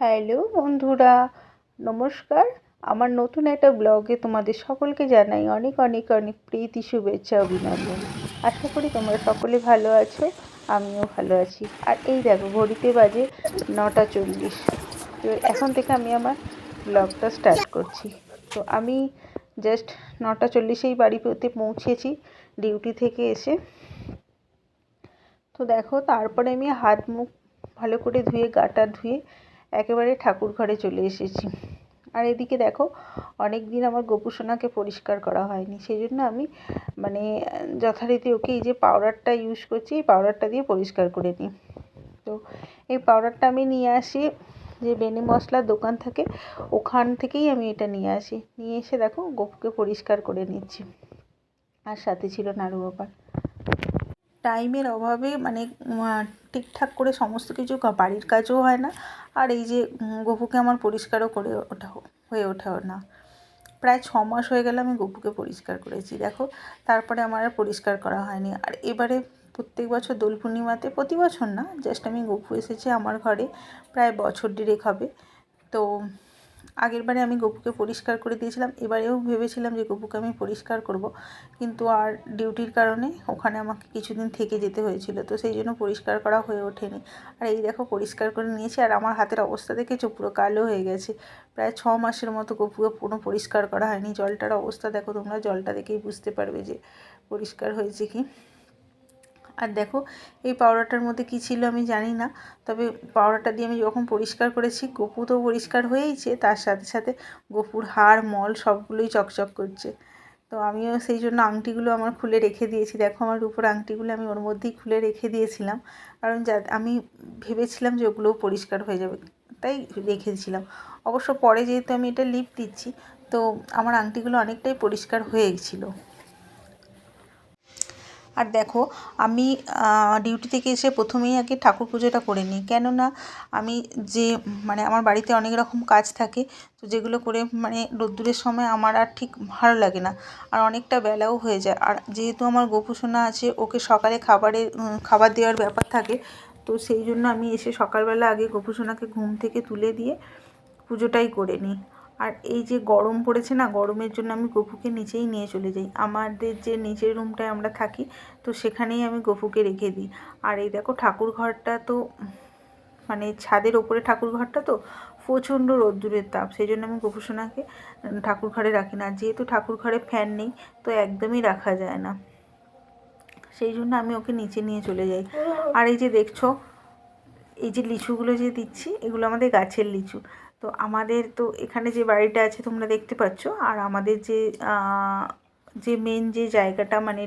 Hello বন্ধুরা, নমস্কার। আমার নতুন একটা ব্লগে তোমাদের সকলকে জানাই অনেক অনেক অনেক প্রীতি, শুভেচ্ছা, অভিনন্দন। আশা করি তোমরা সকলে ভালো আছো, আমিও ভালো আছি। আর এই দেখো, ঘড়িতে বাজে নটা চল্লিশ। তো এখন থেকে আমি আমার ব্লগটা স্টার্ট করছি। তো আমি জাস্ট নটা চল্লিশেই বাড়িতে পৌঁছেছি ডিউটি থেকে এসে। তো দেখো, তারপরে আমি হাত মুখ ভালো করে ধুয়ে, গাটা ধুয়ে একেবারে ঠাকুর ঘরে চলে এসেছি। আর এদিকে দেখো অনেক দিন আমার গোপুসোনাকে পরিষ্কার করা হয়নি। সেই জন্য আমি মানে যথারীতি ওকে এই যে পাউডারটা ইউজ করছি, এই পাউডারটা দিয়ে পরিষ্কার করে নিই। তো এই পাউডারটা আমি নিয়ে আসি, যে বেনি মশলার দোকান থাকে, ওখান থেকেই আমি এটা নিয়ে আসি। নিয়ে এসে দেখো, গোপুকে পরিষ্কার করে নিচ্ছি। আর সাথে ছিল নাড়ু গোপাল টাইমের অভাবে মানে ঠিকঠাক করে সমস্ত কিছু বাড়ির কাজও হয় না। আর এই যে গপুকে আমার পরিষ্কারও করে ওঠা হয়ে ওঠেও না। প্রায় ছ মাস হয়ে গেলে আমি গপুকে পরিষ্কার করেছি, দেখো। তারপরে আমার আর পরিষ্কার করা হয়নি। আর এবারে প্রত্যেক বছর দোল পূর্ণিমাতে, প্রতি বছর না জাস্ট আমি গপু এসেছি আমার ঘরে, প্রায় বছর দেড়েক হবে। তো আগের বারে আমি গপুকে পরিষ্কার করে দিয়েছিলাম, এবারেও ভেবেছিলাম যে গপুকে আমি পরিষ্কার করব। কিন্তু আর ডিউটির কারণে ওখানে আমাকে কিছুদিন থেকে যেতে হয়েছিল, তো সেই জন্য পরিষ্কার করা হয়ে ওঠেনি। আর এই দেখো পরিষ্কার করে নিয়েছি, আর আমার হাতের অবস্থা দেখেছ পুরো কালো হয়ে গেছে। প্রায় ছ মাসের মতো গপুকে পুরো পরিষ্কার করা হয়নি, জলটার অবস্থা দেখো তোমরা, জলটা দেখেই বুঝতে পারবে যে পরিষ্কার হয়েছে কি। আর দেখো, এই পাউডারটার মধ্যে কী ছিল আমি জানি না, তবে পাউডারটা দিয়ে আমি যখন পরিষ্কার করেছি, গপু তো পরিষ্কার হয়েইছে, তার সাথে সাথে গপুর হাড়, মল সবগুলোই চকচক করছে। তো আমিও সেই জন্য আংটিগুলো আমার খুলে রেখে দিয়েছি। দেখো, আমার উপর আংটিগুলো আমি ওর মধ্যেই খুলে রেখে দিয়েছিলাম। কারণ যা, আমি ভেবেছিলাম যে ওগুলোও পরিষ্কার হয়ে যাবে, তাই রেখেছিলাম অবশ্য পরে যেহেতু আমি এটা লিপ দিচ্ছি, তো আমার আংটিগুলো অনেকটাই পরিষ্কার হয়ে গেছিল আর দেখো, আমি ডিউটি থেকে এসে প্রথমেই আগে ঠাকুর পুজোটা করে নিই। কেননা আমি যে মানে আমার বাড়িতে অনেক রকম কাজ থাকে, তো যেগুলো করে মানে রোদ্দুরের সময় আমার আর ঠিক ভালো লাগে না। আর অনেকটা বেলাও হয়ে যায়। আর যেহেতু আমার গোপুসোনা আছে, ওকে সকালে খাবারে খাবার দেওয়ার ব্যাপার থাকে, তো সেই জন্য আমি এসে সকালবেলা আগে গোপুসোনাকে ঘুম থেকে তুলে দিয়ে পুজোটাই করে নিই। আর এই যে গরম পড়েছে না, গরমের জন্য আমি গপুকে নিচেই নিয়ে চলে যাই। আমাদের যে নিচের রুমটায় আমরা থাকি, তো সেখানেই আমি গপুকে রেখে দিই। আর এই দেখো ঠাকুর ঘরটা তো মানে ছাদের ওপরে ঠাকুর ঘরটা তো প্রচণ্ড রোদ্দুরের তাপ, সেই জন্য আমি গোপুসোনাকে ঠাকুর ঘরে রাখি না। যেহেতু ঠাকুর ঘরে ফ্যান নেই, তো একদমই রাখা যায় না। সেই জন্য আমি ওকে নিচে নিয়ে চলে যাই। আর এই যে দেখছ, এই যে লিচুগুলো যে দিচ্ছি, এগুলো আমাদের গাছের লিচু। তো আমাদের তো এখানে যে বাড়িটা আছে তোমরা দেখতে পাচ্ছ, আর আমাদের যে যে মেন যে জায়গাটা মানে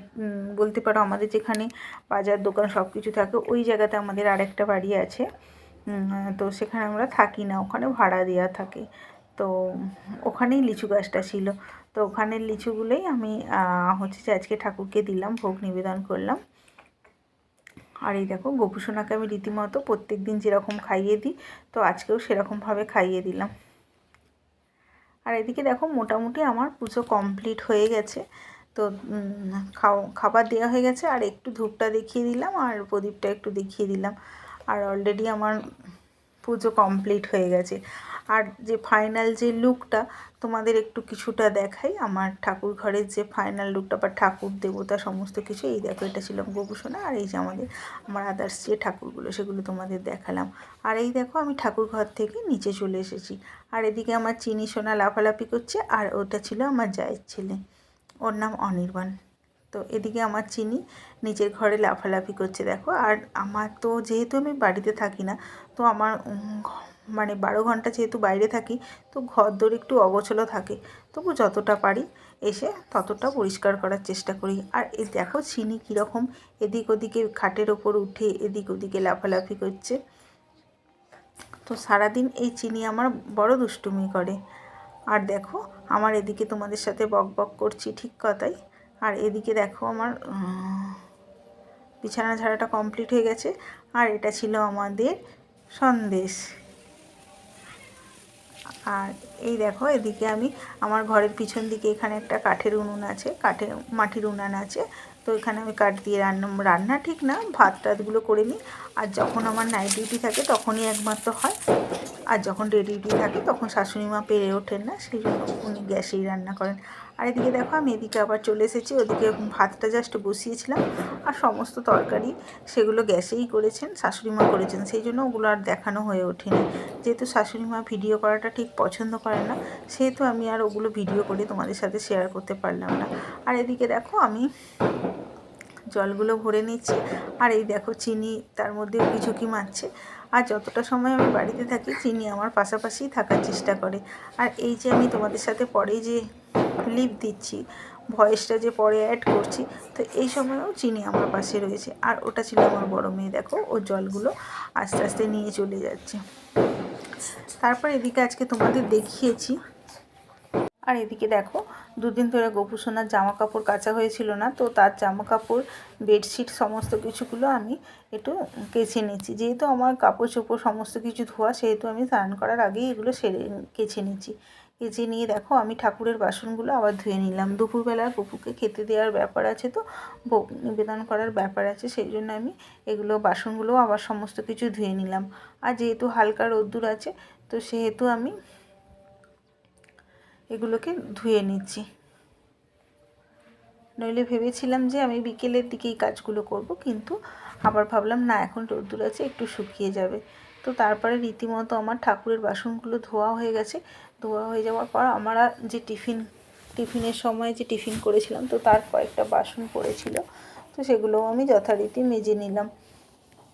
বলতে পারো আমাদের যেখানে বাজার, দোকান সব কিছু থাকে, ওই জায়গাতে আমাদের আরেকটা বাড়ি আছে। তো সেখানে আমরা থাকি না, ওখানে ভাড়া দেওয়া থাকে। তো ওখানেই লিচু গাছটা ছিল। তো ওখানের লিচুগুলোই আমি হচ্ছে যে আজকে ঠাকুরকে দিলাম, ভোগ নিবেদন করলাম। আর এই দেখো গোপুসোনাকে আমি রীতিমতো প্রত্যেক দিন যেরকম খাইয়ে দিই, তো আজকেও সেরকমভাবে খাইয়ে দিলাম। আর এদিকে দেখো মোটামুটি আমার পুজো কমপ্লিট হয়ে গেছে, তো খাবার দেওয়া হয়ে গেছে, আর একটু ধূপটা দেখিয়ে দিলাম আর প্রদীপটা একটু দেখিয়ে দিলাম। আর অলরেডি আমার পুজো কমপ্লিট হয়ে গেছে। আর যে ফাইনাল যে লুকটা তোমাদের একটু কিছুটা দেখাই। আমার ঠাকুর ঘরের যে ফাইনাল লুকটা বা ঠাকুর দেবতা সমস্ত কিছু, এই দেখো, এটা ছিল গোপুসোনা আর এই যে আমাদের, আমার আদার্স যে ঠাকুরগুলো, সেগুলো তোমাদের দেখালাম। আর এই দেখো, আমি ঠাকুর ঘর থেকে নিচে চলে এসেছি। আর এদিকে আমার চিনি সোনা লাফালাফি করছে, আর ওটা ছিল আমার জায়ের ছেলে। ওর নাম অনির্বাণ। তো এদিকে আমার চিনি নিচের ঘরে লাফালাফি করছে, দেখো। আর আমার তো, যেহেতু আমি বাড়িতে থাকি না, তো আমার মানে বারো ঘণ্টা যেহেতু বাইরে থাকি, তো ঘর একটু অগোছলো থাকে। তবু যতটা পারি এসে ততটা পরিষ্কার করার চেষ্টা করি। আর এ দেখো চিনি কীরকম এদিক ওদিকে খাটের ওপর উঠে এদিক ওদিকে লাফালাফি করছে। তো সারাদিন এই চিনি আমার বড় দুষ্টুমি করে। আর দেখো আমার এদিকে তোমাদের সাথে বক বক করছি ঠিক কথাই। আর এদিকে দেখো আমার বিছানা ঝাড়াটা কমপ্লিট হয়ে গেছে। আর এটা ছিল আমাদের সন্দেশ। আর এই দেখো, এদিকে আমি আমার ঘরের পিছন দিকে এখানে একটা কাঠের উনুন আছে কাঠে মাটির উনান আছে। তো এখানে আমি কাঠ দিয়ে রান্না রান্না ঠিক না ভাত টাতগুলো করে নিই। আর যখন আমার নাইট ডিউটি থাকে তখনই একমাত্র হয়। আর যখন ডে ডিউটি থাকে, তখন শাশুড়ি মা পেরে ওঠেন না, সেই জন্য উনি গ্যাসেই রান্না করেন। আর এদিকে দেখো, আমি এদিকে আবার চলে এসেছি, ওদিকে ভাতটা জাস্ট বসিয়েছিলাম, আর সমস্ত তরকারি সেগুলো গ্যাসেই করেছেন, শাশুড়ি মা করেছেন, সেই জন্য ওগুলো আর দেখানো হয়ে ওঠেনি। যেহেতু শাশুড়ি মা ভিডিও করাটা ঠিক পছন্দ করে না, সেহেতু আমি আর ওগুলো ভিডিও করে তোমাদের সাথে শেয়ার করতে পারলাম না। আর এদিকে দেখো, আমি জলগুলো ভরে নিচ্ছি, আর এই দেখো, চিনি তার মধ্যেও কিছু কি মারছে আর যতটা সময় আমি বাড়িতে থাকি, চিনি আমার পাশাপাশি থাকার চেষ্টা করে। আর এই যে আমি তোমাদের সাথে পরে যে লিপ দিচ্ছি ভয়েসটা যে পরে অ্যাড করছি, তো এই সময়েও চিনি আমার পাশে রয়েছে। আর ওটা ছিল আমার বড় মেয়ে, দেখো, ও জলগুলো আস্তে আস্তে নিয়ে চলে যাচ্ছে। তারপর এদিকে আজকে তোমাদের দেখিয়েছি আর এদিকে দেখো, দুদিন ধরে গোপুসোনার জামা কাপড় কাচা হয়েছিল না, তো তার জামা কাপড় বেডশিট সমস্ত কিছুগুলো আমি একটু কেচে নিচ্ছি। যেহেতু আমার কাপড় চোপড় সমস্ত কিছু ধোয়া, সেহেতু আমি স্নান করার আগেই এগুলো সেরে কেচে নিচ্ছি। কেচে নিয়ে দেখো, আমি ঠাকুরের বাসনগুলো আবার ধুয়ে নিলাম। দুপুরবেলা গপুকে খেতে দেওয়ার ব্যাপার আছে তো, ভোগ নিবেদন করার ব্যাপার আছে, সেই জন্য আমি এগুলো বাসনগুলো আবার সমস্ত কিছু ধুয়ে নিলাম। আর যেহেতু হালকা রোদ্দুর আছে, তো সেহেতু আমি এগুলোকে ধুয়ে নিচ্ছি। নইলে ভেবেছিলাম যে আমি বিকেলের দিকেই কাজগুলো করব, কিন্তু আবার ভাবলাম, না, এখন রোদ্দুর আছে, একটু শুকিয়ে যাবে। তো তারপরে রীতিমতো আমার ঠাকুরের বাসনগুলো ধোয়া হয়ে গেছে। ধোয়া হয়ে যাওয়ার পর আমরা যে টিফিন, টিফিনের সময় যে টিফিন করেছিলাম, তো তার কয়েকটা বাসন পড়েছিল। তো সেগুলোও আমি যথারীতি মেজে নিলাম।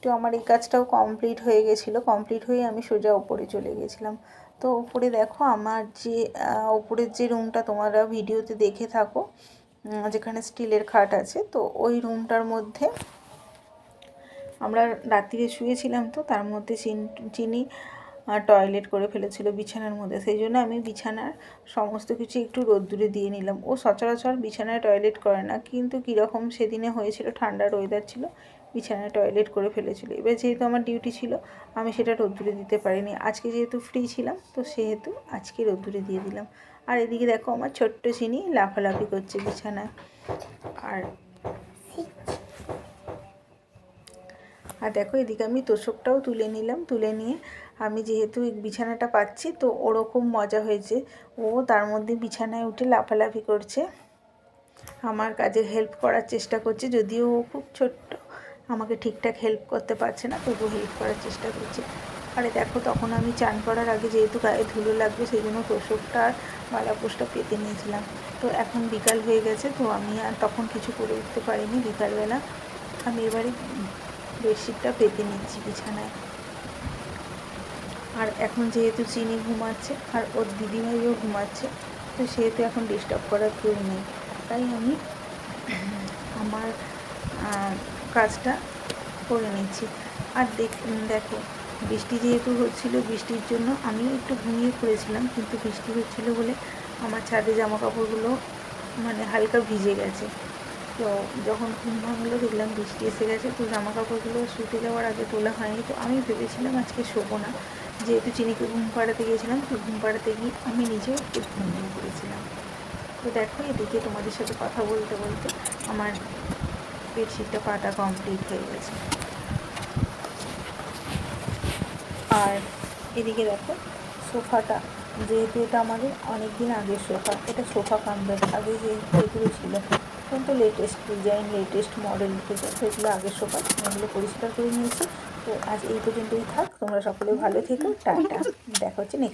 তো আমার এই কাজটাও কমপ্লিট হয়ে গেছিল। কমপ্লিট হয়ে আমি সোজা ওপরে চলে গেছিলাম। তো ওপরে দেখো আমার যে ওপরের যে রুমটা তোমরা ভিডিওতে দেখে থাকো যেখানে স্টিলের খাট আছে, তো ওই রুমটার মধ্যে আমরা রাত্রিরে শুয়েছিলাম তো, তার মধ্যে চিনি টয়লেট করে ফেলেছিল বিছানার মধ্যে। সেই জন্য আমি বিছানার সমস্ত কিছু একটু রোদ্দুরে দিয়ে নিলাম। ও সচরাচর বিছানায় টয়লেট করে না, কিন্তু কীরকম সেদিনে হয়েছিল, ঠান্ডার ওয়েদার ছিল বিছানায় টয়লেট করে ফেলেছিল। এবার যেহেতু আমার ডিউটি ছিল, আমি সেটা রোদ্দুরে দিতে পারিনি। আজকে যেহেতু ফ্রি ছিলাম, তো সেহেতু আজকে রোদ্দুরে দিয়ে দিলাম। আর এদিকে দেখো আমার ছোট্ট চিনি লাফালাফি করছে বিছানায়। আর আর দেখো এদিকে আমি তোষকটাও তুলে নিলাম, তুলে নিয়ে আমি যেহেতু বিছানাটা পাচ্ছি, তো ওরকম মজা হয়েছে। ও তার মধ্যে বিছানায় উঠে লাফালাফি করছে। আমার কাজে হেল্প করার চেষ্টা করছে, যদিও ও খুব ছোট্ট। আমাকে ঠিকঠাক হেল্প করতে পারছে না, তবুও হেল্প করার চেষ্টা করছে। আরে দেখো, তখন আমি চান করার আগে যেহেতু গায়ে ধুলো লাগবে, সেই জন্য তোষকটা আর মালাপোষটা পেতে নিয়েছিলাম। তো এখন বিকাল হয়ে গেছে, তো আমি আর তখন কিছু করে উঠতে পারিনি বিকালবেলা। আমি এবারে বেডশিটটা পেতে নিচ্ছি বিছানায়। আর এখন যেহেতু চিনি ঘুমাচ্ছে, আর ওর দিদিভাইও ঘুমাচ্ছে, তো সেহেতু এখন ডিস্টার্ব করার কেউ নেই। তাই আমি আমার কাজটা করে নিচ্ছি। আর দেখ দেখো, বৃষ্টি যেহেতু হচ্ছিল, বৃষ্টির জন্য আমি একটু ঘুমিয়ে পড়েছিলাম, কিন্তু বৃষ্টি হচ্ছিল বলে আমার ছাদে জামা কাপড়গুলো মানে হালকা ভিজে গেছে। তো যখন ঘুম ভাঙলো, দেখলাম বৃষ্টি এসে গেছে, তো জামা কাপড়গুলো শুতে যাওয়ার আগে তোলা হয়নি। তো আমি ভেবেছিলাম আজকে শোবো না। যেহেতু চিনিকে ঘুম পাড়াতে গিয়েছিলাম, তো ঘুম পাড়াতে গিয়ে আমি নিজেও একটু ঘুমিয়ে পড়েছিলাম। তো দেখো, এদিকে তোমাদের সাথে কথা বলতে বলতে আমার বেডশিটটা পাটা কমপ্লিট হয়ে গেছে। আর এদিকে দেখো, সোফাটা, যেহেতু এটা আমাদের অনেক দিন আগের সোফা, এটা সোফা কামবেড আগে যে যেগুলো ছিল, কিন্তু লেটেস্ট ডিজাইন লেটেস্ট মডেল উঠেছে সেগুলো আগের সোফা, এগুলো পরিষ্কার করে নিয়েছি। তো আজ এই পর্যন্তই থাক, তোমরা সকলে ভালো থেকো, টাটা। দেখা হচ্ছে নেক্সট